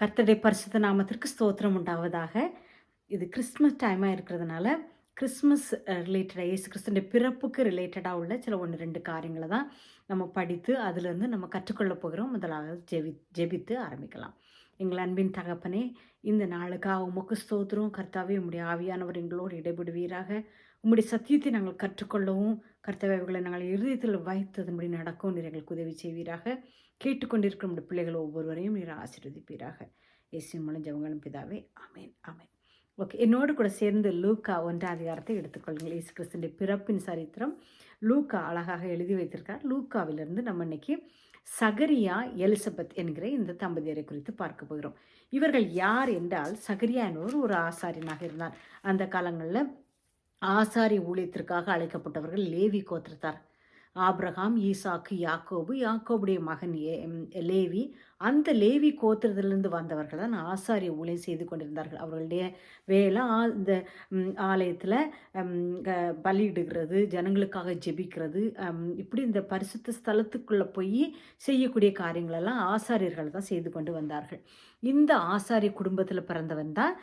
கர்த்தருடைய பரிசுத்த நாமத்திற்கு ஸ்தோத்திரம் உண்டாவதாக. இது கிறிஸ்மஸ் டைமாக இருக்கிறதுனால கிறிஸ்மஸ் ரிலேட்டடாக இயேசு கிறிஸ்துடைய பிறப்புக்கு ரிலேட்டடாக உள்ள சில ஒன்று ரெண்டு காரியங்களை தான் நம்ம படித்து அதிலிருந்து நம்ம கற்றுக்கொள்ள போகிறோம். முதலாவது ஜெபி ஜெபித்து ஆரம்பிக்கலாம். எங்கள் அன்பின் தகப்பனே இந்த நாளுக்காக உமக்கு ஸ்தோத்திரம். கர்த்தாவே உம்முடைய ஆவியானவர் எங்களோடு இடைபடுவீராக. உம்முடைய சத்தியத்தை நாங்கள் கற்றுக்கொள்ளவும் கர்த்தவைகளை நாங்கள் இருதயத்தில் வைத்ததன்படி நடக்கும் நீர் எங்களுக்கு உதவி செய்வீராக. கேட்டுக்கொண்டிருக்கிற நம்முடைய பிள்ளைகள் ஒவ்வொருவரையும் நீர் ஆசீர்வதிப்பீராக. இயேசு மூலம் பிதாவே அமேன் அமேன் ஓகே என்னோடு கூட சேர்ந்து லூக்கா ஒன்றாம் அதிகாரத்தை எடுத்துக்கொள்ளுங்கள். இயேசு கிறிஸ்துடைய பிறப்பின் சரித்திரம் லூக்கா அழகாக எழுதி வைத்திருக்கார். லூக்காவிலிருந்து நம்ம இன்னைக்கு சகரியா எலிசபெத் என்கிற இந்த தம்பதியரை குறித்து பார்க்க போகிறோம். இவர்கள் யார் என்றால் சகரியா என்பவர் ஒரு ஆசாரியனாக இருந்தார். அந்த காலங்களில் ஆசாரி ஊழியத்திற்காக அழைக்கப்பட்டவர்கள் லேவி கோத்திரத்தார். ஆப்ரஹாம் ஈசாக்கு யாக்கோபு யாக்கோபுடைய மகன் ஏ- லேவி அந்த லேவி கோத்திரத்திலிருந்து வந்தவர்கள் தான் ஆசாரிய ஊழியம் செய்து கொண்டிருந்தார்கள். அவர்களுடைய வேலை ஆ- இந்த ஆலயத்தில் பலியிடுகிறது ஜனங்களுக்காக ஜெபிக்கிறது இப்படி இந்த பரிசுத்த ஸ்தலத்துக்குள்ளே போய் செய்யக்கூடிய காரியங்களெல்லாம் ஆசாரியர்கள் தான் செய்து கொண்டு வந்தார்கள். இந்த ஆசாரிய குடும்பத்தில் பிறந்தவன் தான்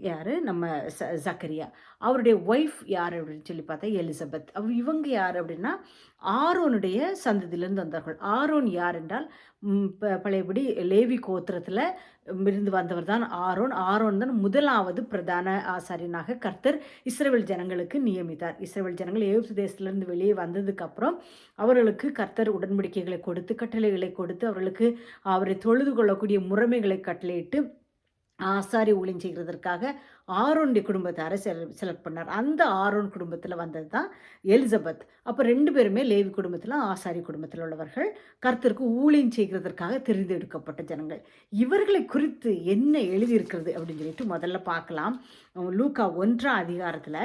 யார்? நம்ம ச ஜக்கரியா. அவருடைய ஒய்ஃப் யார் அப்படின்னு சொல்லி பார்த்தா எலிசபெத். அவ் இவங்க யார் அப்படின்னா ஆரோனுடைய சந்ததியிலிருந்து வந்தார்கள். ஆரோன் யார் என்றால் ப- பழையபடி லேவி கோத்திரத்தில் இருந்து வந்தவர் தான் ஆரோன். ஆரோன் தான் முதலாவது பிரதான ஆசாரியனாக கர்த்தர் இஸ்ரேல் ஜனங்களுக்கு நியமித்தார். இஸ்ரேல் ஜனங்கள் எகிப்து தேசத்திலிருந்து வெளியே வந்ததுக்கப்புறம் அவர்களுக்கு கர்த்தர் உடன்படிக்கைகளை கொடுத்து கட்டளைகளை கொடுத்து அவர்களுக்கு அவரை தொழுது கொள்ளக்கூடிய முறைமைகளை கட்டளையிட்டு ஆசாரி ஊழியம் செய்கிறதற்காக ஆரோனுடைய குடும்பத்தாரை அரசு செலக்ட் பண்ணார். அந்த ஆரோன் குடும்பத்தில் வந்தது தான் எலிசபெத். அப்போ ரெண்டு பேருமே லேவி குடும்பத்தில் ஆசாரி குடும்பத்தில் உள்ளவர்கள். கர்த்தருக்கு ஊழியம் செய்கிறதற்காக தெரிந்தெடுக்கப்பட்ட ஜனங்கள். இவர்களை குறித்து என்ன எழுதியிருக்கிறது அப்படின்னு சொல்லிட்டு முதல்ல பார்க்கலாம். லூக்கா ஒன்றாம் அதிகாரத்தில்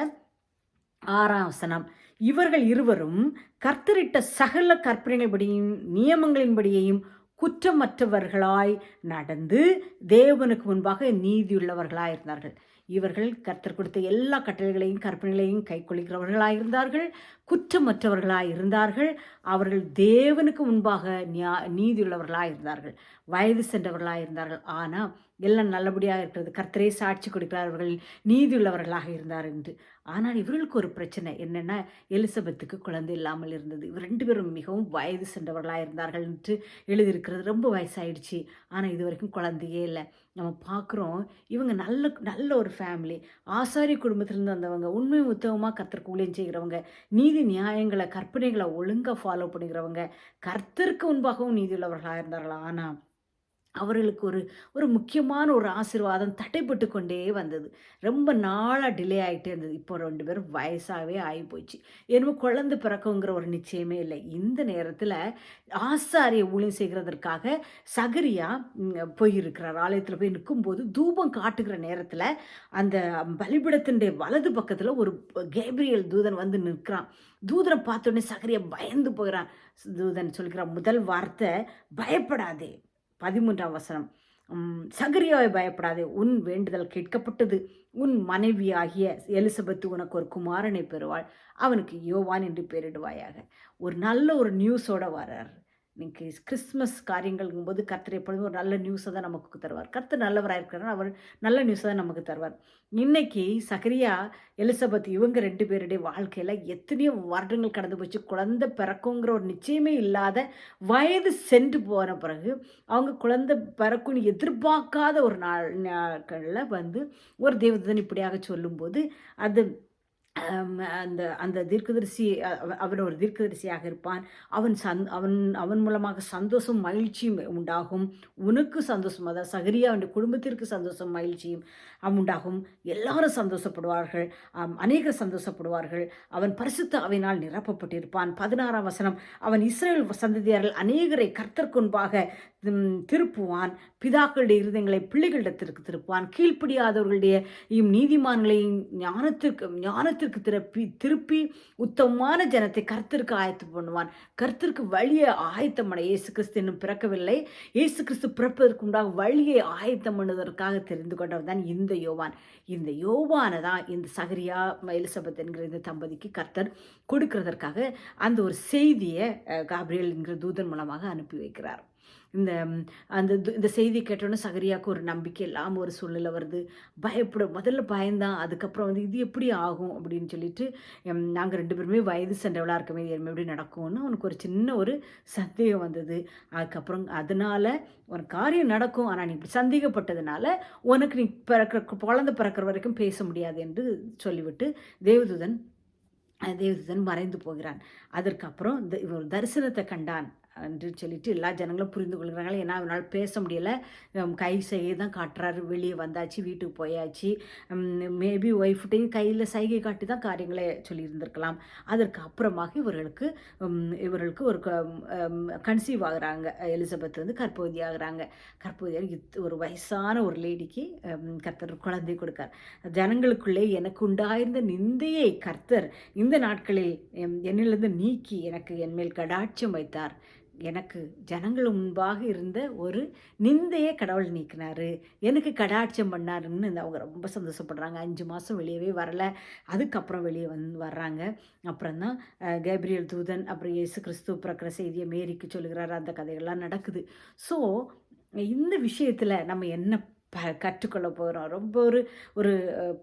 ஆறாம் வசனம். இவர்கள் இருவரும் கர்த்தரிட்ட சகல கற்பனைகளின்படியும் நியமங்களின்படியையும் குற்றமற்றவர்களாய் நடந்து தேவனுக்கு முன்பாக நீதியுள்ளவர்களாக இருந்தார்கள் இவர்கள் கர்த்தர் கொடுத்த எல்லா கட்டளைகளையும் கற்பனைகளையும் கைக்கொள்கிறவர்களாக இருந்தார்கள் குற்றமற்றவர்களாக இருந்தார்கள் அவர்கள் தேவனுக்கு முன்பாக நியா நீதியுள்ளவர்களாக இருந்தார்கள். வயது சென்றவர்களாக இருந்தார்கள். ஆனால் எல்லாம் நல்லபடியாக இருக்கிறது. கர்த்தரே சாட்சி கொடுக்கிறார். அவர்கள் நீதியுள்ளவர்களாக இருந்தார் என்று. ஆனால் இவர்களுக்கு ஒரு பிரச்சனை என்னென்னா எலிசபெத்துக்கு குழந்தை இல்லாமல் இருந்தது. இவர் ரெண்டு பேரும் மிகவும் வயது சென்றவர்களாக இருந்தார்கள் என்று எழுதியிருக்கிறது. ரொம்ப வயசாயிடுச்சு. ஆனால் இது வரைக்கும் குழந்தையே இல்லை. நம்ம பார்க்குறோம் இவங்க நல்ல நல்ல ஒரு ஃபேமிலி ஆசாரி குடும்பத்திலேருந்து வந்தவங்க. உண்மை உத்தவமாக கர்த்தருக்கு ஊழியம் செய்கிறவங்க. நீதி நியாயங்களை கற்பனைகளை ஒழுங்காக ஃபாலோ பண்ணுகிறவங்க கர்த்தருக்கு முன்பாகவும் நீதியுள்ளவர்களாக இருந்தார்களா? ஆனால் அவர்களுக்கு ஒரு ஒரு முக்கியமான ஒரு ஆசீர்வாதம் தடைப்பட்டு கொண்டே வந்தது. ரொம்ப நாளாக டிலே ஆகிட்டே இருந்தது. இப்போ ரெண்டு பேரும் வயசாகவே ஆகி போச்சு என்னமோ குழந்தை பிறக்குங்கிற ஒரு நிச்சயமே இல்லை. இந்த நேரத்தில் ஆசாரியை ஊழியம் செய்கிறதற்காக சகரியா போயிருக்கிறார். ஆலயத்தில் போய் நிற்கும்போது தூபம் காட்டுகிற நேரத்தில் அந்த பலிபிடத்தினுடைய வலது பக்கத்தில் ஒரு கேப்ரியல் தூதன் வந்து நிற்கிறான். தூதனை பார்த்தோன்னே சகரியா பயந்து போகிறான். தூதன் சொல்கிறான் முதல் வார்த்தை பயப்படாதே. பதிமூன்றாம் வசனம். சகரியாவை பயப்படாதே உன் வேண்டுதல் கேட்கப்பட்டது. உன் மனைவியாகிய எலிசபெத்து உனக்கு ஒரு குமாரனை பெறுவாள். அவனுக்கு யோவான் என்று பெயரிடுவாயாக. ஒரு நல்ல ஒரு நியூஸோட வர்றார். இன்னைக்கு கிறிஸ்மஸ் காரியங்கள்ங்கும்போது கர்த்தர் எப்பொழுதும் ஒரு நல்ல நியூஸை தான் நமக்கு தருவார். கர்த்தர் நல்லவராக இருக்கிறார் அவர் நல்ல நியூஸை தான் நமக்கு தருவார். இன்னைக்கு சகரியா எலிசபெத் இவங்க ரெண்டு பேருடைய வாழ்க்கையில் எத்தனையோ வருடங்கள் கடந்து போச்சு. குழந்தை பிறக்குங்கிற ஒரு நிச்சயமே இல்லாத வயது சென்று போன பிறகு அவங்க குழந்தை பிறக்கும்னு எதிர்பார்க்காத ஒரு நாள் நாட்களில் வந்து ஒரு தேவதன் இப்படியாக சொல்லும்போது அது அந்த அந்த தீர்க்கதரிசி அவன் ஒரு தீர்க்கதரிசியாக இருப்பான். அவன் சந் அவன் அவன் மூலமாக சந்தோஷம் மகிழ்ச்சியும் உண்டாகும். உனக்கு சந்தோஷம் அதாவது சகரியா அவன் குடும்பத்திற்கு சந்தோஷம் மகிழ்ச்சியும் உண்டாகும். எல்லாரும் சந்தோஷப்படுவார்கள். அநேகர் சந்தோஷப்படுவார்கள். அவன் பரிசுத்த அவையினால் நிரப்பப்பட்டிருப்பான். பதினாறாம் வசனம் அவன் இஸ்ரேல் சந்ததியார்கள் அநேகரை கர்த்தருக்கு முன்பாக திருப்புவான். பிதாக்களுடைய இருதயங்களை பிள்ளைகளிடத்திற்கு திருப்புவான். கீழ்ப்படியாதவர்களுடைய இம் நீதிமான்களையும் ஞானத்திற்கு ஞானத்திற்கு திருப்பி திருப்பி உத்தமமான ஜனத்தை கர்த்தருக்கு ஆயத்தம் பண்ணுவான். கர்த்தருக்கு வழியை ஆயத்தம் பண்ண இயேசு கிறிஸ்து இன்னும் பிறக்கவில்லை. இயேசு கிறிஸ்து பிறப்பதற்கு உண்டாக வழியை ஆயத்தம் பண்ணுவதற்காக தெரிந்து கொண்டவர் தான் இந்த யோவான். இந்த யோவானை தான் இந்த சகரியா எலிசபெத் என்கிற இந்த தம்பதிக்கு கர்த்தர் கொடுக்கிறதற்காக அந்த ஒரு செய்தியை அஹ், என்கிற தூதன் மூலமாக அனுப்பி வைக்கிறார். இந்த அந்த இந்த செய்தி கேட்டோனே சகரியாவுக்கு ஒரு நம்பிக்கை இல்லாமல் ஒரு சூழ்நிலை வருது. பயப்பட முதல்ல பயந்தான். அதுக்கப்புறம் வந்து இது எப்படி ஆகும் அப்படின்னு சொல்லிட்டு, நாங்கள் ரெண்டு பேருமே வயது சென்றவளாக இருக்கோமே, இது எப்படி நடக்கும்னு அவனுக்கு ஒரு சின்ன ஒரு சந்தேகம் வந்தது. அதுக்கப்புறம் அதனால ஒரு காரியம் நடக்கும். ஆனால் நீ இப்படி சந்தேகப்பட்டதுனால, உனக்கு நீ பிறக்கிற குழந்தை பிறக்கிற வரைக்கும் பேச முடியாது என்று சொல்லிவிட்டு தேவதூதன் தேவதூதன் மறைந்து போகிறான். அதற்கப்புறம் த இவன் ஒரு கண்டான் என்று சொல்லிட்டு எல்லா ஜனங்களும் புரிந்து கொள்கிறாங்க ஏன்னா அவனால் பேச முடியலை கை சைகை தான் காட்டுறாரு. வெளியே வந்தாச்சு, வீட்டுக்கு போயாச்சு. மேபி ஒய்ஃப்டையும் கையில் சைகை காட்டி தான் காரியங்களை சொல்லியிருந்திருக்கலாம். அதற்கு அப்புறமாக இவர்களுக்கு இவர்களுக்கு ஒரு க கன்சீவ் ஆகுறாங்க. எலிசபெத் வந்து கர்ப்பவதி ஆகுறாங்க. கர்ப்பவதியாகி இத் ஒரு வயசான ஒரு லேடிக்கு கர்த்தர் குழந்தை கொடுக்கார். ஜனங்களுக்குள்ளே எனக்கு உண்டாயிருந்த நிந்தையை கர்த்தர் இந்த நாட்களில் என்னிலிருந்து நீக்கி எனக்கு என்மேல் கடாட்சியம் வைத்தார். எனக்கு ஜனங்கள் முன்பாக இருந்த ஒரு நிந்தையே கடவுள் நீக்கினாரு. எனக்கு கடாட்சியம் பண்ணாருன்னு அவங்க ரொம்ப சந்தோஷப்படுறாங்க. அஞ்சு மாதம் வெளியவே வரல. அதுக்கப்புறம் வெளியே வந்து வர்றாங்க. அப்புறம் தான் கேப்ரியல் தூதன், அப்புறம் இயேசு கிறிஸ்து பிறக்கிற செய்தியை மேரிக்கு சொல்லுகிறாரு. அந்த கதைகள்லாம் நடக்குது. ஸோ இந்த விஷயத்தில் நம்ம என்ன ப கற்றுக்கொள்ள போகிறோம் ரொம்ப ஒரு ஒரு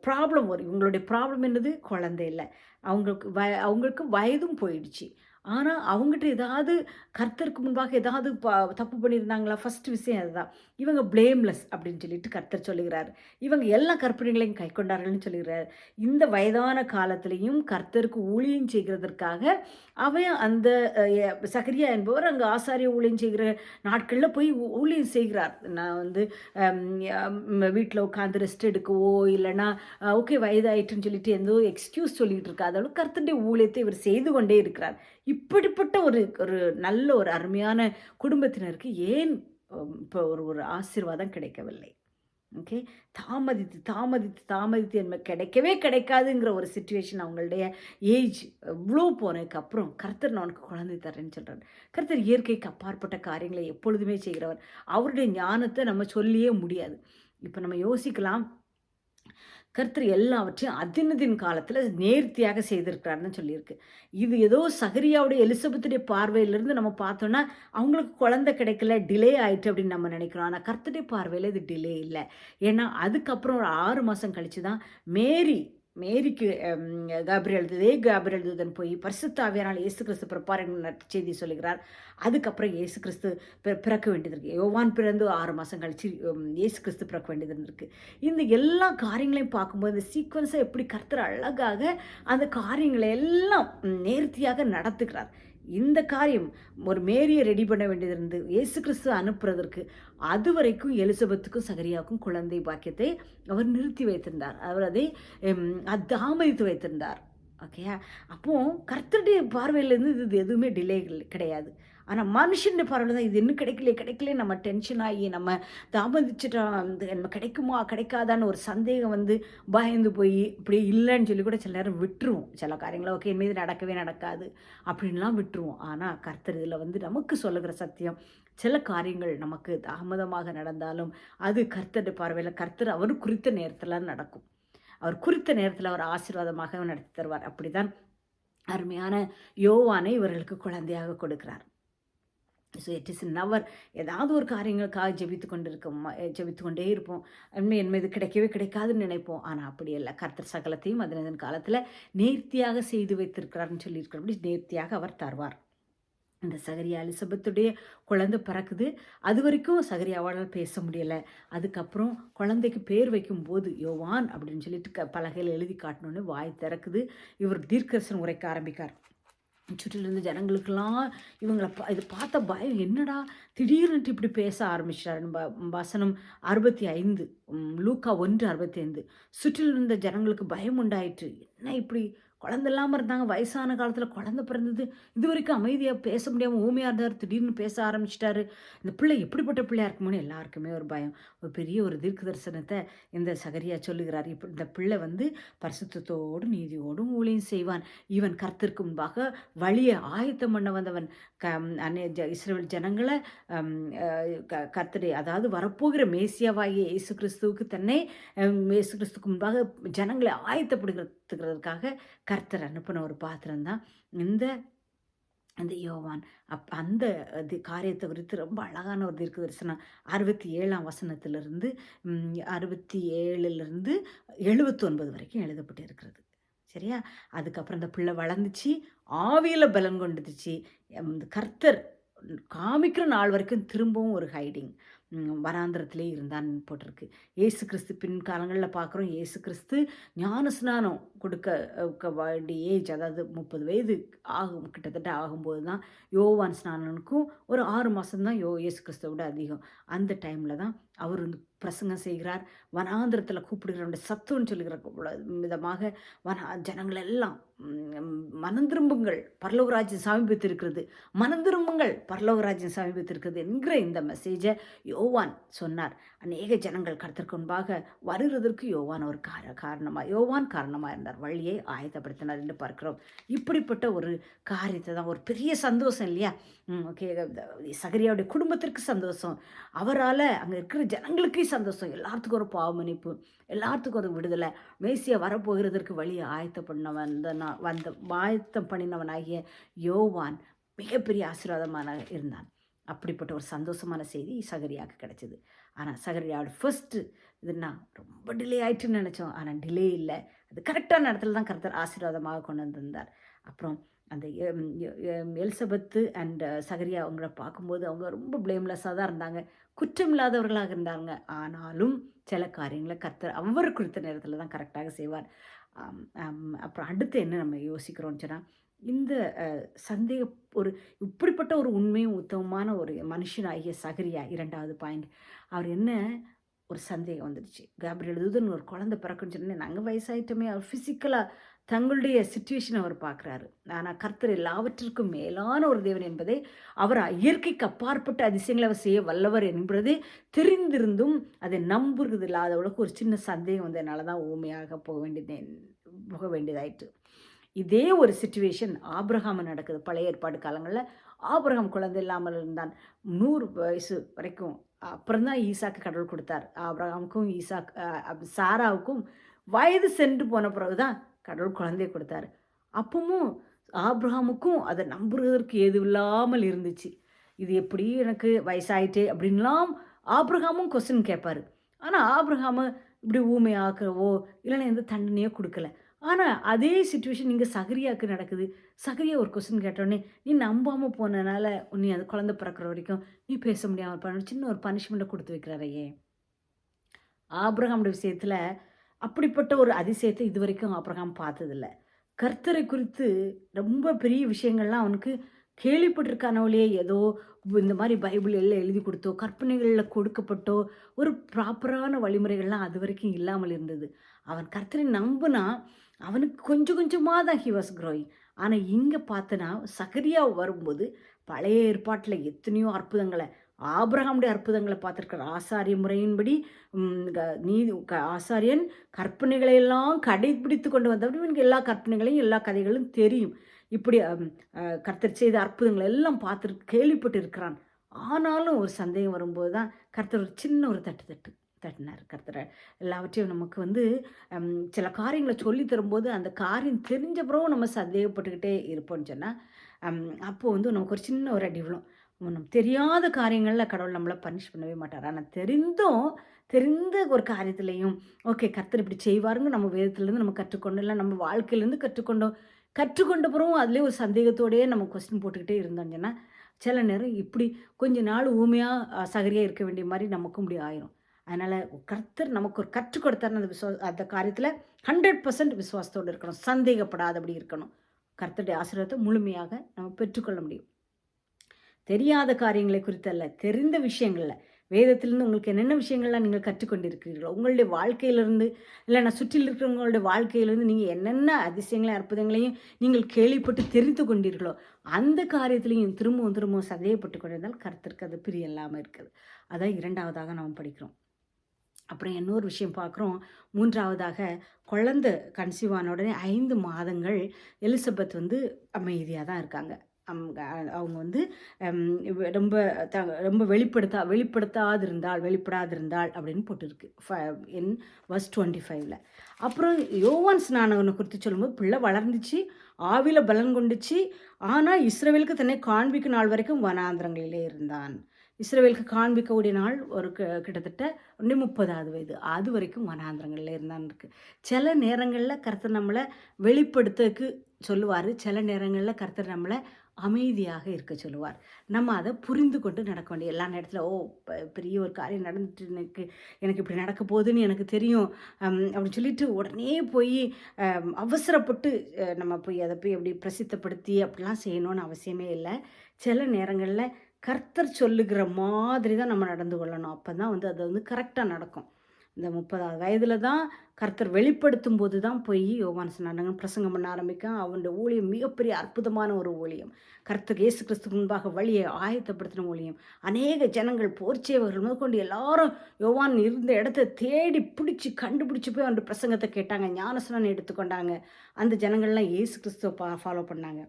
ப்ராப்ளம் வரும். இவங்களுடைய ப்ராப்ளம் என்னது? குழந்தை இல்லை அவங்களுக்கு வ அவங்களுக்கு வயதும் போயிடுச்சு. ஆனால் அவங்ககிட்ட ஏதாவது கர்த்தருக்கு முன்பாக ஏதாவது ப தப்பு பண்ணியிருந்தாங்களா? ஃபஸ்ட் விஷயம் அதுதான். இவங்க பிளேம்லெஸ் அப்படின்னு சொல்லிட்டு கர்த்தர் சொல்லுகிறார். இவங்க எல்லா கற்பனைகளையும் கைக்கொண்டார்கள்ன்னு சொல்லுகிறார். இந்த வயதான காலத்திலையும் கர்த்தருக்கு ஊழியம் செய்கிறதற்காக அவன் அந்த சகரியா என்பவர் அங்கே ஆசாரிய ஊழியம் செய்கிற நாட்களில் போய் ஊழியம் செய்கிறார். நான் வந்து வீட்டில் உட்காந்து ரெஸ்ட் எடுக்கவோ, இல்லைன்னா ஓகே வயதாயிட்டுன்னு சொல்லிட்டு எந்த எக்ஸ்கியூஸ் சொல்லிட்டு இருக்காத அளவுக்கு கர்த்தருடைய ஊழியத்தை இவர் செய்து கொண்டே இருக்கிறார். இப்படிப்பட்ட ஒரு ஒரு நல்ல ஒரு அருமையான குடும்பத்தினருக்கு ஏன் இப்போ ஒரு ஒரு ஆசீர்வாதம் கிடைக்கவில்லை? ஓகே. தாமதித்து, தாமதித்து, தாமதித்து என்ன கிடைக்கவே கிடைக்காதுங்கிற ஒரு சுச்சுவேஷன் அவங்களுடைய ஏஜ் இவ்ளோ போனதுக்கப்புறம் கர்த்தர் நான் உனக்கு குழந்தை தரேன்னு சொல்கிறார் கர்த்தர் இயற்கைக்கு அப்பாற்பட்ட காரியங்களை எப்பொழுதுமே செய்கிறவர். அவருடைய ஞானத்தை நம்ம சொல்லியே முடியாது. இப்போ நம்ம யோசிக்கலாம். கர்த்தர் எல்லாவற்றையும் அதினதின் காலத்தில் நேர்த்தியாக செய்திருக்கிறார்ன்னு சொல்லியிருக்கு. இது ஏதோ சகரியாவுடைய எலிசபெத்துடைய பார்வையிலிருந்து நம்ம பார்த்தோன்னா அவங்களுக்கு குழந்தை கிடைக்கல, டிலே ஆயிட்டு அப்படின்னு நம்ம நினைக்கிறோம். ஆனால் கர்த்தருடைய பார்வையில் இது டிலே இல்லை ஏன்னா அதுக்கப்புறம் ஒரு ஆறு மாதம் கழிச்சு தான் மேரி மேரிக்கு ம் காபிரியேல் இதே காபிரியேல் தூதன் போய் பரிசுத்தாவியனால் இயேசு கிறிஸ்து பிறப்பார் செய்தி சொல்லுகிறார். அதுக்கப்புறம் இயேசு கிறிஸ்து பிற பிறக்க வேண்டியது இருக்குது யோவான் பிறந்து ஆறு மாதம் கழிச்சு இயேசு கிறிஸ்து பிறக்க வேண்டியது இருந்திருக்கு. இந்த எல்லா காரியங்களையும் பார்க்கும்போது இந்த சீக்வன்ஸை எப்படி கருத்துற அழகாக அந்த காரியங்களை எல்லாம் நேர்த்தியாக நடத்துகிறார். இந்த காரியம் ஒரு மேரியை ரெடி பண்ண வேண்டியது இருந்து இயேசு கிறிஸ்து அனுப்புறதற்கு அதுவரைக்கும் எலிசபெத்துக்கும் சகரியாவுக்கும் குழந்தை பாக்கியத்தை அவர் நிறுத்தி வைத்திருந்தார். அவர் அதை தாமதித்து வைத்திருந்தார். ஓகேயா? அப்போ கர்த்தருடைய பார்வையிலேருந்து இது எதுவுமே டிலே கிடையாது. ஆனால் மனுஷன் பார்வையில் தான் இது இன்னும் கிடைக்கல கிடைக்கல நம்ம டென்ஷன் ஆகி நம்ம தாமதிச்சிட்டோம் நம்ம கிடைக்குமா? கிடைக்காதான்னு ஒரு சந்தேகம் வந்து பயந்து போய் இப்படி இல்லைன்னு சொல்லி கூட சில நேரம் விட்டுருவோம். சில காரியங்களை ஓகே மீது நடக்கவே நடக்காது அப்படின்லாம் விட்டுருவோம். ஆனால் கர்த்தர் இதில் வந்து நமக்கு சொல்லுகிற சத்தியம், சில காரியங்கள் நமக்கு தாமதமாக நடந்தாலும் அது கர்த்தர் பார்வையில் கர்த்தர் அவர் குறித்த நேரத்தில் நடக்கும். அவர் குறித்த நேரத்தில் அவர் ஆசீர்வாதமாக நடத்தி தருவார். அப்படிதான் அருமையான யோவானை இவர்களுக்கு குழந்தையாக கொடுக்கிறார். ஸோ இட் இஸ் இன் அவர் ஏதாவது ஒரு காரியங்களுக்காக ஜெபித்து கொண்டிருக்கும் ஜெபித்து கொண்டே இருப்போம். உண்மை என் மீது கிடைக்கவே கிடைக்காதுன்னு நினைப்போம். ஆனால் அப்படி இல்லை கர்த்தர் சகலத்தையும் அதனதன் காலத்தில் நேர்த்தியாக செய்து வைத்திருக்கிறார்னு சொல்லியிருக்கிறபடி நேர்த்தியாக அவர் தருவார். இந்த சகரியா எலிசபெத்துடைய குழந்தை பிறக்குது. அது வரைக்கும் சகரியாவால் பேச முடியலை அதுக்கப்புறம் குழந்தைக்கு பேர் வைக்கும்போது யோவான் அப்படின்னு சொல்லிட்டு க பலகையில் எழுதி காட்டணும்னு வாய் திறக்குது. இவர் தீர்க்கரசன் உரைக்க ஆரம்பிக்கார். சுற்றிலும் இருந்த ஜனங்களுக்கெல்லாம் இவங்களை ப இது பார்த்த பயம் என்னடா திடீர்னுட்டு இப்படி பேச ஆரம்பிச்சுட்டாருன்னு வசனம் அறுபத்தி ஐந்து லூக்கா 1:65 சுற்றிலும் இருந்த ஜனங்களுக்கு பயம் உண்டாயிற்று. என்ன இப்படி குழந்தை இல்லாமல் இருந்தாங்க. வயசான காலத்தில் குழந்தை பிறந்தது. இதுவரைக்கும் அமைதியாக பேச முடியாமல் ஊமையாக இருந்தார் திடீர்னு பேச ஆரம்பிச்சிட்டாரு இந்த பிள்ளை எப்படிப்பட்ட பிள்ளையாக இருக்குமோன்னு எல்லாருக்குமே ஒரு பயம். ஒரு பெரிய ஒரு தீர்க்க தரிசனத்தை இந்த சகரியா சொல்லுகிறார். இப்போ இந்த பிள்ளை வந்து பரிசுத்தத்தோடும் நீதியோடும் ஊழியம் செய்வான். இவன் கர்த்தருக்கு முன்பாக வழியை ஆயத்தம் பண்ண வந்தவன். க அன்னை ஜ இஸ்ரவேல் ஜனங்களை க அதாவது வரப்போகிற மேசியாவாகிய இயேசு கிறிஸ்துவுக்கு தன்னை இயேசு கிறிஸ்துவுக்கு முன்பாக ஜனங்களை ஆயத்தப்படுத்துகிறதற்காக கர்த்தர் அனுப்புன ஒரு பாத்திரம் தான். இந்த அந்த யோவான். அப் அந்த இது காரியத்தை குறித்து ரொம்ப அழகான ஒரு தீர்க்க தரிசனம் அறுபத்தி ஏழாம் வசனத்திலிருந்து அறுபத்தி ஏழுலேருந்து எழுபத்தி ஒன்பது வரைக்கும் எழுதப்பட்டு இருக்கிறது சரியா? அதுக்கப்புறம் அந்த பிள்ளை வளர்ந்துச்சு ஆவியில் பலன் கொண்டுச்சு கர்த்தர் காமிக்கிற நாள் வரைக்கும் திரும்பவும் ஒரு ஹைடிங் வராந்திரத்திலே இருந்தான்னு போட்டிருக்கு. ஏசு கிறிஸ்து பின் காலங்களில் பார்க்குறோம் ஏசு கிறிஸ்து ஞான ஸ்நானம் கொடுக்க வேண்டிய ஏஜ் அதாவது முப்பது வயது ஆகும் கிட்டத்தட்ட ஆகும்போது தான் யோவான் ஸ்நானனுக்கும் ஒரு ஆறு மாதம்தான் யோ ஏசு கிறிஸ்துவை விட அதிகம். அந்த டைமில் தான் அவர் வந்து பிரசங்கம் செய்கிறார். வனாந்திரத்தில் கூப்பிடுகிறவருடைய சத்துவன்னு சொல்லுகிற விதமாக வன ஜனங்கள் எல்லாம் மனந்திரும்புங்கள் பரலோகராஜ்யம் சமீபத்திருக்கிறது. மனந்திரும்புங்கள் பரலோகராஜ்யம் சமீபத்திருக்கிறது என்கிற இந்த மெசேஜை யோவான் சொன்னார். அநேக ஜனங்கள் கருத்திற்கு முன்பாக வருகிறதற்கு யோவான் ஒரு கார காரணமாக யோவான் காரணமாக இருந்தார். வழியை ஆயத்தப்படுத்தினார் என்று பார்க்கிறோம். இப்படிப்பட்ட ஒரு காரியத்தை தான் ஒரு பெரிய சந்தோஷம் இல்லையா? ஓகே. சகரியாவுடைய குடும்பத்திற்கு சந்தோஷம். அவரால் அங்கே இருக்கிற ஜனங்களுக்கே சந்தோஷம். எல்லாத்துக்கும் ஒரு பாவமணிப்பு எல்லாத்துக்கும் ஒரு விடுதலை. மேசியை வரப்போகிறதற்கு வழியை ஆயத்தப்படினவன் வந்த ஆயத்தம் பண்ணினவனாகிய யோவான் மிகப்பெரிய ஆசீர்வாதமான இருந்தான். அப்படிப்பட்ட ஒரு சந்தோஷமான செய்தி சகரியாவுக்கு கிடைச்சிது. ஆனால் சகரியாவோட ஃபஸ்ட்டு இதுனா ரொம்ப டிலே ஆயிட்டுன்னு நினச்சோம். ஆனால் டிலே இல்லை. அது கரெக்டான இடத்துல தான் கருத்தர் ஆசீர்வாதமாக கொண்டு வந்திருந்தார். அப்புறம் அந்த எலிசபெத்து அண்ட் சகரியா அவங்கள பார்க்கும்போது அவங்க ரொம்ப பிளேம்லெஸ்ஸாக தான் இருந்தாங்க. குற்றம் இல்லாதவர்களாக இருந்தாங்க. ஆனாலும் சில காரியங்களை கர்த்தர் அவர் குறித்த நேரத்தில் தான் கரெக்டாக செய்வார். அப்புறம் அடுத்து என்ன நம்ம யோசிக்கிறோம்னு சொன்னால் இந்த சந்தேக ஒரு இப்படிப்பட்ட ஒரு உண்மையும் உத்தமமான ஒரு மனுஷனாகிய சகரியா இரண்டாவது பாயிண்ட். அவர் என்ன ஒரு சந்தேகம் வந்துடுச்சு. கேப்ரியல் தூதன் ஒரு குழந்தை பிறக்குன்னு சொன்னேன் நாங்கள் வயசாயிட்டோமே அவர் ஃபிசிக்கலாக தங்களுடைய சுச்சுவேஷனை அவர் பார்க்குறாரு ஆனால் கர்த்தர் எல்லாவற்றிற்கும் மேலான ஒரு தேவன் என்பதை அவர் இயற்கைக்கு அப்பாற்பட்ட அதிசயங்களை அவர் செய்ய வல்லவர் என்பது தெரிந்திருந்தும் அதை நம்புறது இல்லாதவளுக்கு ஒரு சின்ன சந்தேகம் வந்ததுனால தான் ஊமையாக போக வேண்டியது போக வேண்டியதாயிட்டு இதே ஒரு சுச்சுவேஷன் ஆப்ரஹாம் நடக்குது. பழைய ஏற்பாடு காலங்களில் ஆப்ரஹாம் குழந்தை இல்லாமல் இருந்தான். நூறு வயசு வரைக்கும் அப்புறம் தான் ஈசாக்கு கடவுள் கொடுத்தார். அப்ரஹாமுக்கும் ஈசாக் சாராவுக்கும் வயது சென்று போன பிறகு தான் கடவுள் குழந்தைய கொடுத்தாரு. அப்பவும் ஆப்ரஹாமுக்கும் அதை நம்புறதற்கு எது இல்லாமல் இருந்துச்சு. இது எப்படி எனக்கு வயசாயிட்டே அப்படின்லாம் ஆப்ரஹாமும் கொஸ்டின் கேட்பார். ஆனால் ஆப்ரஹாமு இப்படி ஊமை ஆக்கிறவோ இல்லைன்னா எந்த தண்டனையோ கொடுக்கல. ஆனால் அதே சுச்சுவேஷன் இங்கே சகரியாவுக்கு நடக்குது. சகரியா ஒரு கொஸ்டின் கேட்டோடனே நீ நம்பாமல் போனதுனால நீ அது குழந்தை பிறக்கிற வரைக்கும் நீ பேச முடியாமல் பண்ண சின்ன ஒரு பனிஷ்மெண்ட்டை கொடுத்து வைக்கிறாரையே. ஆப்ரஹாமுடைய விஷயத்தில் அப்படிப்பட்ட ஒரு அதிசயத்தை இது வரைக்கும் ஆப்ரஹாம் பார்த்ததில்ல. கர்த்தரை குறித்து ரொம்ப பெரிய விஷயங்கள்லாம் அவனுக்கு கேள்விப்பட்டிருக்கானவளையே ஏதோ இந்த மாதிரி பைபிள் எல்லாம் எழுதி கொடுத்தோ கற்பனைகளில் கொடுக்கப்பட்டோ ஒரு ப்ராப்பரான வழிமுறைகள்லாம் அது வரைக்கும் இல்லாமல் இருந்தது. அவன் கர்த்தனை நம்பினா அவனுக்கு கொஞ்சம் கொஞ்சமாக தான் ஹி வாஸ் க்ரோயிங் ஆனால் இங்கே பார்த்தனா சகரியா வரும்போது பழைய ஏற்பாட்டில் எத்தனையோ அற்புதங்களை ஆபிரகாமுடைய அற்புதங்களை பார்த்துருக்கார். ஆசாரிய முறையின்படி நீதி ஆசாரியன் கற்பனைகளை எல்லாம் கடைபிடித்து கொண்டு வந்தவர். இவனுக்கு எல்லா கற்பனைகளையும் எல்லா கதைகளும் தெரியும். இப்படி கர்த்தர் செய்த அற்புதங்களை எல்லாம் பார்த்துட்டு கேள்விப்பட்டு இருக்கிறான் ஆனாலும் ஒரு சந்தேகம் வரும்போது தான் கர்த்தர் ஒரு சின்ன ஒரு தட்டு தட்டு தட்டினார். கர்த்தரை எல்லாவற்றையும் நமக்கு வந்து சில காரியங்களை சொல்லி தரும்போது அந்த காரியம் தெரிஞ்ச பிறகு நம்ம சந்தேகப்பட்டுக்கிட்டே இருப்போம்னு சொன்னால் அப்போது வந்து நமக்கு ஒரு சின்ன ஒரு அடி விழும். நம்ம தெரியாத காரியங்களில் கடவுள் நம்மளை பனிஷ் பண்ணவே மாட்டார். ஆனால் தெரிந்தும் தெரிந்த ஒரு காரியத்துலேயும் ஓகே கர்த்தர் இப்படி செய்வாருங்க நம்ம வேதத்துலேருந்து நம்ம கற்றுக்கொண்டோம். இல்லை நம்ம வாழ்க்கையிலேருந்து கற்றுக்கொண்டோம். கற்றுக்கொண்ட பிறகும் அதுலேயே ஒரு சந்தேகத்தோடையே நம்ம கொஸ்டின் போட்டுக்கிட்டே இருந்தோம்னா சில நேரம் இப்படி கொஞ்ச நாள் ஊமையாக சகரியாக இருக்க வேண்டிய மாதிரி நமக்கும் இப்படி ஆயிரும். அதனால் கர்த்தர் நமக்கு ஒரு கற்றுக் கொடுத்தார் அந்த விசுவா அந்த காரியத்தில் ஹண்ட்ரட் பர்சன்ட் விசுவாசத்தோடு இருக்கணும். சந்தேகப்படாதபடி இருக்கணும். கர்த்தருடைய ஆசீர்வாதத்தை முழுமையாக நம்ம பெற்றுக்கொள்ள முடியும். தெரியாத காரியங்களை குறித்தல்ல தெரிந்த விஷயங்களில் வேதத்திலிருந்து உங்களுக்கு என்னென்ன விஷயங்கள்லாம் நீங்கள் கற்றுக்கொண்டிருக்கிறீர்களோ உங்களுடைய வாழ்க்கையிலிருந்து இல்லை நான் சுற்றில் இருக்கிறவங்களுடைய வாழ்க்கையிலிருந்து நீங்கள் என்னென்ன அதிசயங்களையும் அற்புதங்களையும் நீங்கள் கேள்விப்பட்டு தெரிந்து கொண்டீர்களோ அந்த காரியத்திலையும் திரும்பவும் திரும்பவும் சந்தேகப்பட்டு கொண்டிருந்தால் கருத்திற்கு அது பிரிய இல்லாமல் இருக்குது. அதான் இரண்டாவதாக நாம் படிக்கிறோம். அப்புறம் இன்னொரு விஷயம் பார்க்குறோம். மூன்றாவதாக குழந்தை கன்சீவ் ஆன உடனே ஐந்து மாதங்கள் எலிசபெத் வந்து அமைதியாக தான் இருக்காங்க. அவங்க வந்து ரொம்ப த ரொம்ப வெளிப்படுத்தா வெளிப்படுத்தாதிருந்தால் வெளிப்படாதிருந்தால் அப்படின்னு போட்டிருக்கு. ஃப என் வர்ஸ் டுவெண்ட்டி ஃபைவ்ல. அப்புறம் யோவான் ஸ்நானகனை குறித்து சொல்லும்போது பிள்ளை வளர்ந்துச்சு ஆவியில் பலன் கொண்டுச்சு. ஆனால் இஸ்ரேவேலுக்கு தன்னை காண்பிக்கும் நாள் வரைக்கும் வனாந்திரங்களிலே இருந்தான். இஸ்ரேவேலுக்கு காண்பிக்கக்கூடிய நாள் ஒரு கிட்டத்தட்ட ஒன்று முப்பதாவது வயது. அது வரைக்கும் வனாந்திரங்களில் இருந்தான் இருக்குது சில நேரங்களில் கருத்தை நம்மளை வெளிப்படுத்தக்கு சொல்லுவார். சில நேரங்களில் கருத்தர் நம்மளை அமைதியாக இருக்க சொல்லுவார். நம்ம அதை புரிந்து கொண்டு நடக்க வேண்டிய எல்லா நேரத்தில் ஓ பெரிய ஒரு காரியம் நடந்துட்டு எனக்கு எனக்கு இப்படி நடக்க போகுதுன்னு எனக்கு தெரியும். அப்படின்னு சொல்லிட்டு உடனே போய் அவசரப்பட்டு நம்ம போய் அதை போய் அப்படி பிரசித்தப்படுத்தி அப்படிலாம் செய்யணும்னு அவசியமே இல்லை. சில நேரங்களில் கர்த்தர் சொல்லுகிற மாதிரி தான் நம்ம நடந்து கொள்ளணும். அப்போ தான் வந்து அது வந்து கரெக்டாக நடக்கும். இந்த முப்பதாவது வயதில் தான் கர்த்தர் வெளிப்படுத்தும் போது தான் போய் யோவான் சொன்னாங்க பிரசங்கம் பண்ண ஆரம்பிக்கும். அவனுடைய ஊழியம் மிகப்பெரிய அற்புதமான ஒரு ஊழியம். கர்த்தர் இயேசு கிறிஸ்துக்கு முன்பாக வழியை ஆயத்தப்படுத்தின ஊழியம். அநேக ஜனங்கள் போர்ச்சேவர்கள் முதற்கொண்டு எல்லாரும் யோவான் இருந்த இடத்த தேடி பிடிச்சி கண்டுபிடிச்சி போய் அவன் பிரசங்கத்தை கேட்டாங்க. ஞானசனன் எடுத்துக்கொண்டாங்க. அந்த ஜனங்கள்லாம் இயேசு கிறிஸ்துவை பா ஃபாலோ பண்ணாங்க.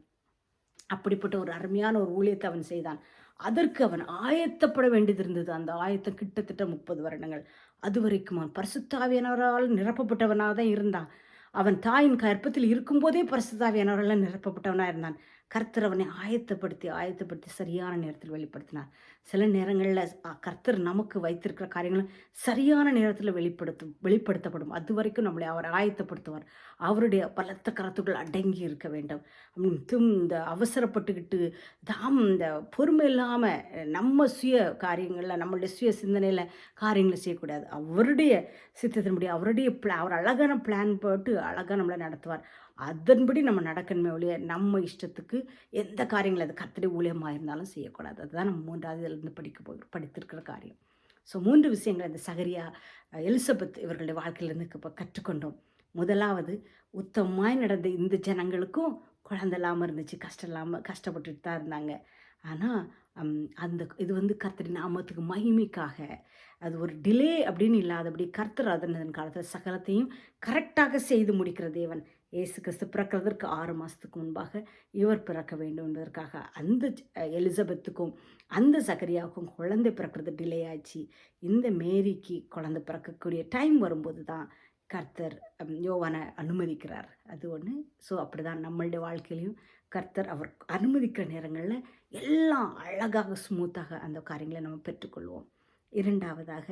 அப்படிப்பட்ட ஒரு அருமையான ஒரு ஊழியத்தை அவன் செய்தான். அதற்கு அவன் ஆயத்தப்பட வேண்டியது இருந்தது. அந்த ஆயத்தம் கிட்டத்தட்ட முப்பது வருடங்கள். அது வரைக்கும் அவன் பரிசுத்தாவியனவரால் நிரப்பப்பட்டவனாக தான் இருந்தான். அவன் தாயின் கற்பத்தில் இருக்கும்போதே பரிசுத்தாவியானவரெல்லாம் நிரப்பப்பட்டவனாக இருந்தான். கர்த்தர் அவனை ஆயத்தப்படுத்தி ஆயத்தப்படுத்தி சரியான நேரத்தில் வெளிப்படுத்தினார். சில நேரங்களில் கர்த்தர் நமக்கு வைத்திருக்கிற காரியங்களும் சரியான நேரத்தில் வெளிப்படுத்தும் வெளிப்படுத்தப்படும். அது வரைக்கும் நம்மளை அவர் ஆயத்தப்படுத்துவார். அவருடைய பலத்த கருத்துக்கள் அடங்கி இருக்க வேண்டும். தும் இந்த அவசரப்பட்டுக்கிட்டு தாம் இந்த பொறுமை இல்லாமல் நம்ம சுய காரியங்களில் நம்மளுடைய சுய சிந்தனையில் காரியங்களை செய்யக்கூடாது. அவருடைய சித்தத்தின்படி அவருடைய பிளா அவர் அழகான பிளான் போட்டு அழகாக நம்மளை நடத்துவார். அதன்படி நம்ம நடக்கணுமே ஒழிய நம்ம இஷ்டத்துக்கு எந்த காரியங்கள் அது கத்திரி ஊழியமாக இருந்தாலும் செய்யக்கூடாது. அதுதான் நம்ம மூன்றாவது இதிலிருந்து படிக்க போய் படித்திருக்கிற காரியம். ஸோ மூன்று விஷயங்கள் இந்த சகரியா எலிசபெத் இவர்களுடைய வாழ்க்கையிலேருந்து இப்போ கற்றுக்கொண்டோம். முதலாவது உத்தமமாய் நடந்த இந்த ஜனங்களுக்கும் குழந்தை இல்லாமல் இருந்துச்சு கஷ்டம் இல்லாமல் கஷ்டப்பட்டுட்டு தான் இருந்தாங்க. ஆனால் அந்த இது வந்து கர்த்தரி நாமத்துக்கு மகிமைக்காக. அது ஒரு டிலே அப்படின்னு இல்லாதபடி கர்த்தர் அதன் காலத்தில் சகலத்தையும் கரெக்டாக செய்து முடிக்கிற தேவன். இயேசு கிறிஸ்து பிறக்கிறதற்கு ஆறு மாதத்துக்கு முன்பாக இவர் பிறக்க வேண்டும் என்பதற்காக அந்த எலிசபெத்துக்கும் அந்த சகரியாவுக்கும் குழந்தை பிறக்கிறது டிலே ஆச்சு. இந்த மேரிக்கு குழந்தை பிறக்கக்கூடிய டைம் வரும்போது தான் கர்த்தர் யோவானை அனுமதிக்கிறார். அது ஒன்று ஸோ அப்படி தான் நம்மளுடைய வாழ்க்கையிலையும் கர்த்தர் அவர் அனுமதிக்கிற நேரங்களில் எல்லாம் அழகாக ஸ்மூத்தாக அந்த காரியங்களை நம்ம பெற்றுக்கொள்வோம். இரண்டாவதாக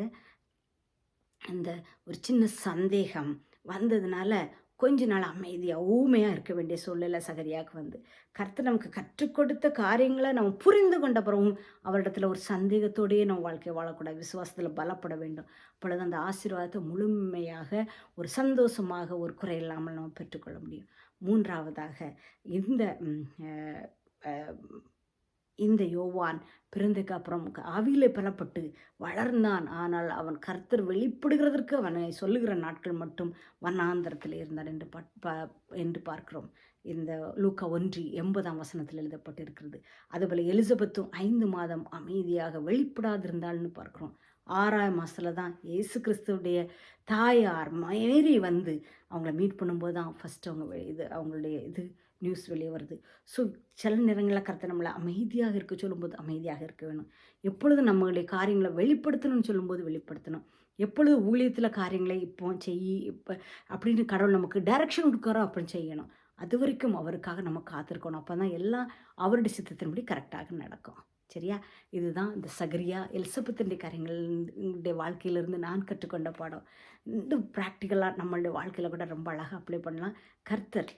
அந்த ஒரு சின்ன சந்தேகம் வந்ததுனால கொஞ்ச நாள் அமைதியாக ஊமையாக இருக்க வேண்டிய சூழ்நிலை சகரியாக வந்து. கர்த்தர் நமக்கு கற்றுக் கொடுத்த காரியங்களை நம்ம புரிந்து கொண்ட பிறகும் அவரிடத்துல ஒரு சந்தேகத்தோடையே நம்ம வாழ்க்கையை வாழக்கூடாது. விசுவாசத்தில் பலப்பட வேண்டும். அப்பொழுது அந்த ஆசீர்வாதத்தை முழுமையாக ஒரு சந்தோஷமாக ஒரு குறை இல்லாமல் நம்ம பெற்றுக்கொள்ள முடியும். மூன்றாவதாக இந்த இந்த யோவான் பிறந்ததுக்கு அப்புறம் ஆவியில் பெறப்பட்டு வளர்ந்தான். ஆனால் அவன் கர்த்தர் வெளிப்படுகிறதற்கு அவனை சொல்லுகிற நாட்கள் மட்டும் வண்ணாந்திரத்தில் இருந்தான் என்று ப என்று பார்க்கிறோம். இந்த லூக்கா ஒன்றி எண்பதாம் வசனத்தில் எழுதப்பட்டிருக்கிறது. அதுபோல் எலிசபெத்தும் ஐந்து மாதம் அமைதியாக வெளிப்படாதிருந்தாள்னு பார்க்குறோம். ஆறாம் மாதத்தில் தான் இயேசு கிறிஸ்துவுடைய தாயார் மேரி வந்து அவங்கள மீட் பண்ணும்போது தான் ஃபஸ்ட்டு அவங்க இது அவங்களுடைய இது நியூஸ் வெளியே வருது. ஸோ சில நேரங்களில் கருத்தை நம்மளை அமைதியாக இருக்க சொல்லும்போது அமைதியாக இருக்க வேணும். எப்பொழுது நம்மளுடைய காரியங்களை வெளிப்படுத்தணும்னு சொல்லும்போது வெளிப்படுத்தணும். எப்பொழுது ஊழியத்தில் காரியங்களை இப்போ செய் இப்போ அப்படின்னு கடவுள் நமக்கு டைரக்ஷன் கொடுக்குறோம் அப்படின்னு செய்யணும். அது வரைக்கும் அவருக்காக நம்ம காத்திருக்கணும். அப்போ தான் எல்லாம் அவருடைய சித்தத்தின்படி கரெக்டாக நடக்கும். சரியா? இதுதான் இந்த சகரியா எலிசபத்தினுடைய காரியங்களுடைய வாழ்க்கையிலிருந்து நான் கற்றுக்கொண்ட பாடம். இந்த ப்ராக்டிக்கலாக நம்மளுடைய வாழ்க்கையில் கூட ரொம்ப அழகாக அப்ளை பண்ணலாம். கர்த்தர்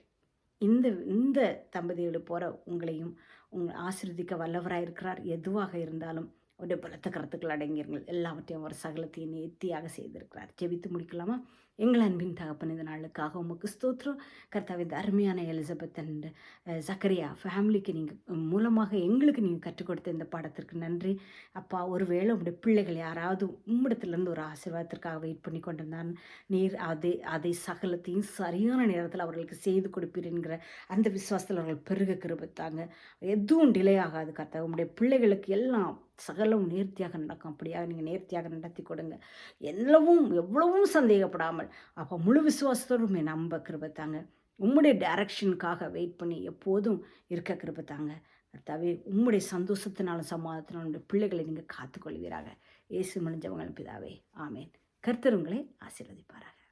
இந்த இந்த தம்பதிகளை போகிற உங்களையும் உங்கள் ஆசிர்வதிக்க வல்லவராக இருக்கிறார். எதுவாக இருந்தாலும் அவருடைய பலத்த கருத்துக்கள் அடங்கியிருங்கள். எல்லாவற்றையும் ஒரு சகலத்தையும் நேர்த்தியாக செய்திருக்கிறார். ஜெபித்து முடிக்கலாமா? எங்கள் அன்பின் தகப்பன் இந்த நாளுக்காக உமக்கு ஸ்தோத்திரம். கர்த்தாவின் அருமையான எலிசபெத் அண்ட் சக்கரியா ஃபேமிலிக்கு நீங்கள் மூலமாக எங்களுக்கு நீங்கள் கற்றுக் கொடுத்த இந்த பாடத்திற்கு நன்றி. அப்பா ஒருவேளை உங்களுடைய பிள்ளைகள் யாராவது உம்மிடத்துலேருந்து ஒரு ஆசீர்வாதத்திற்காக வெயிட் பண்ணி கொண்டிருந்தான் நீர் அதை அதை சகலத்தையும் சரியான நேரத்தில் அவர்களுக்கு செய்து கொடுப்பீர் என்கிற அந்த விசுவாசத்தில் அவர்கள் பெருக கிருபத்தாங்க எதுவும் டிலே ஆகாது கர்த்தா உங்களுடைய பிள்ளைகளுக்கு எல்லாம் சகலம் நேர்த்தியாக நடக்கும். அப்படியாக நீங்கள் நேர்த்தியாக நடத்தி கொடுங்க. எல்லவும் எவ்வளவும் சந்தேகப்படாமல். அப்போ முழு விசுவாசத்தோடுமே நம்ப கிருபத்தாங்க உம்முடைய டைரக்ஷனுக்காக வெயிட் பண்ணி எப்போதும் இருக்க கிருபத்தாங்க கர்த்தாவே உம்முடைய சந்தோஷத்தினாலும் சமாதத்தினாலும் பிள்ளைகளை நீங்கள் காத்துக்கொள்வீராக. இயேசு மணிஞ்சவங்கள் பிதாவே. ஆமேன். கர்த்தர் உங்களை ஆசீர்வதிப்பாராக.